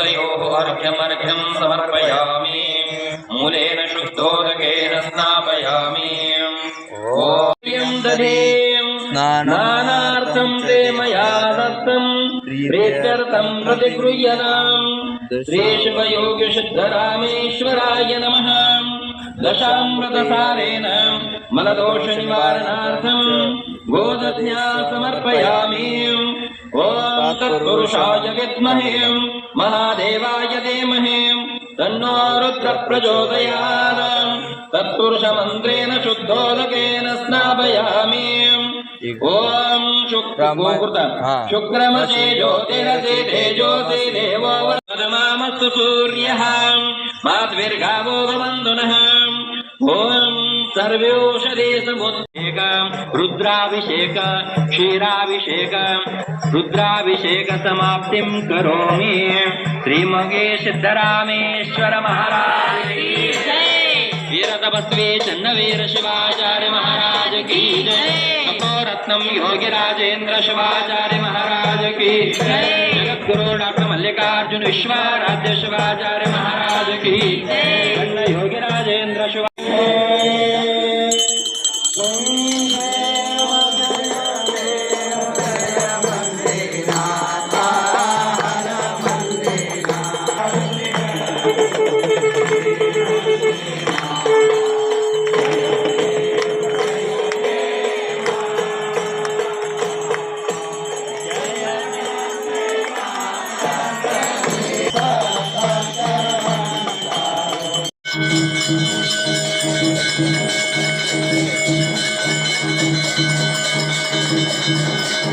अर्घ्यमर्घ्यं समर्पयामि मूलेन शुद्धोदकेन स्नापयामि ॐ दधेयं स्नानार्थं ते मया दत्तं प्रीत्यर्थं प्रतिगृह्यताम् श्रीशिवयोगिशुद्धरामेश्वराय नमः दशामृतसारेण मलदोषनिवारणार्थं गोदध्या समर्पयामि ఓం తత్పురుషాయ విద్మహే మహాదేవాయ ధీమహే తన్నో రుద్ర ప్రచోదయాత్ తత్పురుషమంత్రేణ శుద్ధోదకేన స్నాపయామి ఓం శుక్రమృత శుక్రమసే జ్యోతిరసి తేజోసి దేవో పరమామస్తు సూర్య మాద్విర్గావో సర్వోషధే సముద్రేక రుద్రాభిషేక క్షీరాభిషేక రుద్రాభిషేక సమాప్తిం కరోమి. శ్రీమగే సిద్ధరామేశ్వర మహారాజ్ వీర తపస్వే చన్నవీర శివాచార్య మహారాజ్ కీ రత్నం యోగిరాజేంద్ర శివాచార్య మహారాజ్ కీ జగద్గురు డాక్టర్ మల్లికార్జున విశ్వారాధ్య శివాచార్య మహారాజ్ కీ యోగిరాజేంద్ర శివ Thank you.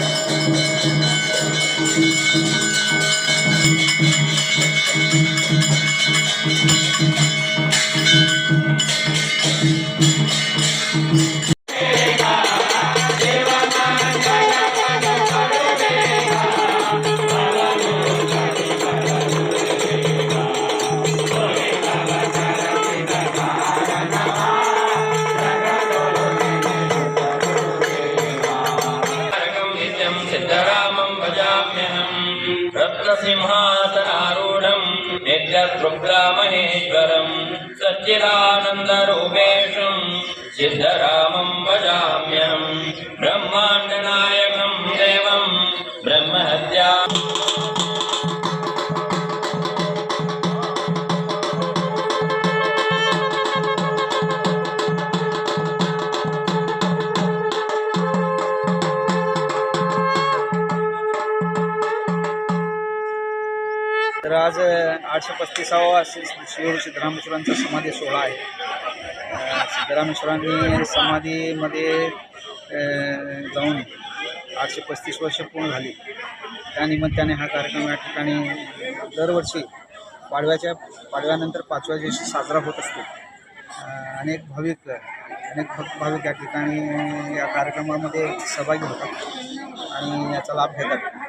रत्नसिंहासनारूढम् नित्यभृग्रामहेश्वरम् सच्चिदानन्दरूपेशम् सिद्धरामम् भजाम्यहम् ब्रह्माण्डनायकम् देवम् ब्रह्महत्या तर आज आठशे पस्तीसावा शिवूर सिद्धरामेश्वरांचा समाधी सोहळा आहे. सिद्धरामेश्वरांनी समाधीमध्ये जाऊन आठशे पस्तीस वर्ष पूर्ण झाली. त्यानिमित्ताने हा कार्यक्रम या ठिकाणी दरवर्षी पाडव्याच्या पाडव्यानंतर पाचव्या दिवशी साजरा होत असतो. अनेक भाविक अनेक भक्त भाविक या ठिकाणी या कार्यक्रमामध्ये सहभागी होतात आणि याचा लाभ घेतात.